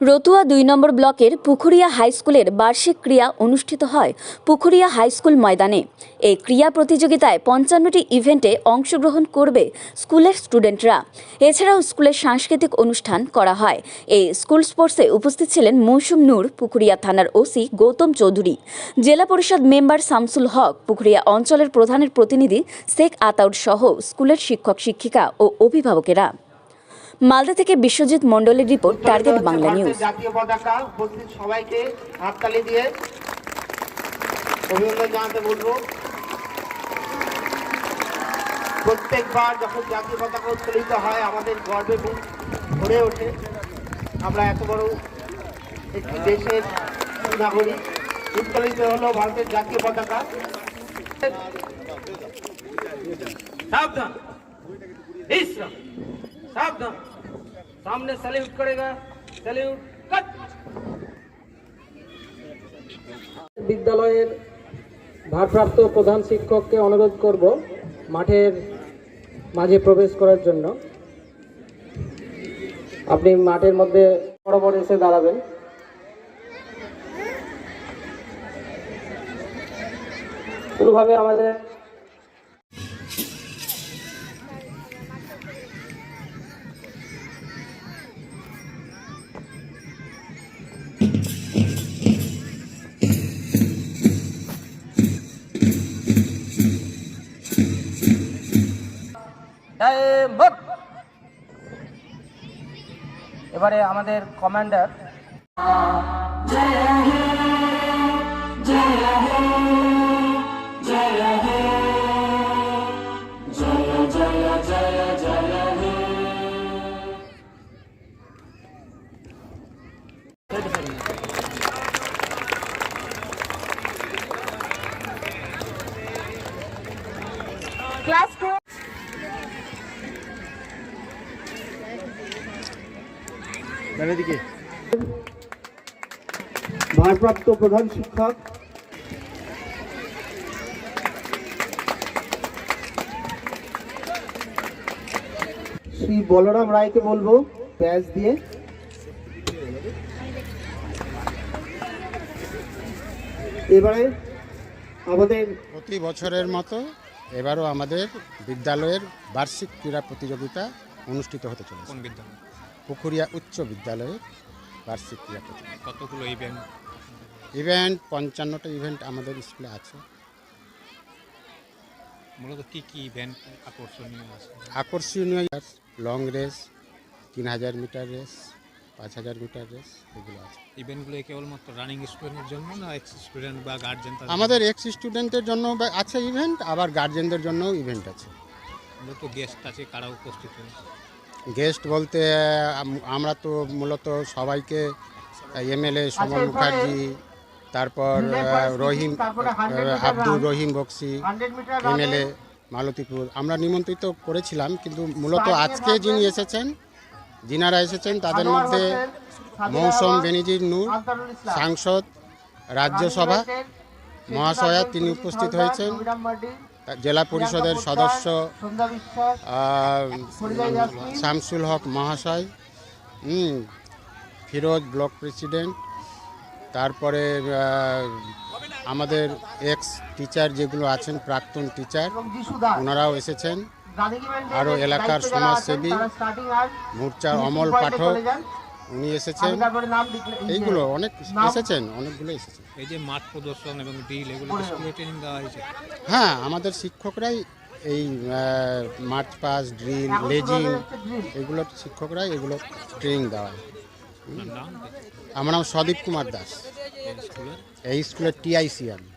রতুয়া দুই নম্বর ব্লকের পুখুরিয়া হাই স্কুলের বার্ষিক ক্রিয়া অনুষ্ঠিত হয় পুখুরিয়া হাই স্কুল ময়দানে। এই ক্রিয়া প্রতিযোগিতায় পঞ্চান্নটি ইভেন্টে অংশগ্রহণ করবে স্কুলের স্টুডেন্টরা। এছাড়াও স্কুলের সাংস্কৃতিক অনুষ্ঠান করা হয়। এই স্কুল স্পোর্টসে উপস্থিত ছিলেন মৌসুম নূর, পুখুরিয়া থানার ওসি গৌতম চৌধুরী। জেলা পরিষদ মেম্বার শামসুল হক, পুখুরিয়া অঞ্চলের প্রধানের প্রতিনিধি শেখ আতাউর সহ স্কুলের শিক্ষক, শিক্ষিকা ও অভিভাবকেরা। মালদা থেকে বিশ্বজিৎ মন্ডলের রিপোর্ট টার্গেট বাংলা নিউজ। জাতীয় পতাকা উপস্থিত সবাইকে হাততালি দিয়ে অভিনন্দন জানাতে বলব। প্রত্যেকবার যখন জাতীয় পতাকা উত্তোলিত হয় আমাদের গর্বে ভরে ওঠে। আমরা এত বড় একটি দেশের নাগরিক উত্তোলিত হলো ভারতের জাতীয় পতাকা। সাবধান। সাবধান। सामने सैल्यूट करेगा सैल्यूट कट বিদ্যালয়ের ভারপ্রাপ্ত প্রধান শিক্ষককে অনুরোধ করব মাঠের মাঝে প্রবেশ করার জন্য আপনি মাঠের মধ্যে বরাবর এসে দাঁড়াবেন শুরুভাবে আমাদের এবারে আমাদের কমান্ডার। ক্লাস ভারপ্রাপ্ত প্রধান শিক্ষক। শ্রী বলরাম রায়কে বলব ব্যাস দিয়ে। এবারে আমাদের প্রতি বছরের মতো এবারও আমাদের বিদ্যালয়ের বার্ষিক ক্রীড়া প্রতিযোগিতা অনুষ্ঠিত হতে চলেছে। কোন বিদ্যালয়? পুকুরিয়া উচ্চ বিদ্যালয়ের বার্ষিক ক্রীড়া প্রতিযোগিতা। কতগুলো ইভেন্ট ইভেন্ট পঞ্চান্নটা ইভেন্ট আমাদের স্কুলে আছে। মূলত কী কী ইভেন্ট আকর্ষণীয় আছে? আকর্ষণীয় লং রেস তিন হাজার মিটার রেস পাঁচ হাজার মিটার রেস এগুলো আছে। ইভেন্টগুলো কেবলমাত্র রানিং স্টুডেন্টের জন্য না এক্স স্টুডেন্ট বা গার্জেন আমাদের এক্স স্টুডেন্টের জন্য আছে ইভেন্ট আবার গার্জেনদের জন্যও ইভেন্ট আছে। মূলত গেস্ট আছে কারা উপস্থিত গেস্ট বলতে আমরা তো মূলত সবাইকে এমএলএ সমর মুখার্জি তারপর রহিম আব্দুর রহিম বক্সি এমএলএ মালতীপুর। আমরা নিমন্ত্রিত করেছিলাম কিন্তু মূলত আজকে যিনি এসেছেন যিনারা এসেছেন তাদের মধ্যে মৌসুম বেনিজির নূর সাংসদ রাজ্যসভা মহাশয়া তিনি উপস্থিত হয়েছেন। জেলা পরিষদের সদস্য শামসুল হক মহাশয় ফিরোজ ব্লক প্রেসিডেন্ট তারপরে আমাদের এক্স টিচার যেগুলো আছেন প্রাক্তন টিচার ওনারাও এসেছেন। আরও এলাকার সমাজসেবী, মোর্চার অমল পাঠক। উনি এসেছেন। এইগুলো অনেক এসেছেন অনেকগুলো এসেছেন। এই যে মাঠ প্রদর্শন এবং ড্রিল এগুলো স্কুলে ট্রেনিং দেওয়া হয়েছে। হ্যাঁ আমাদের শিক্ষকরাই এই মার্চ পাস ড্রিল লেজিং। এগুলো শিক্ষকরাই এগুলো ট্রেনিং দেওয়া হয়। আমার নাম সদীপ কুমার দাস। এই স্কুলের টিআইসি আমি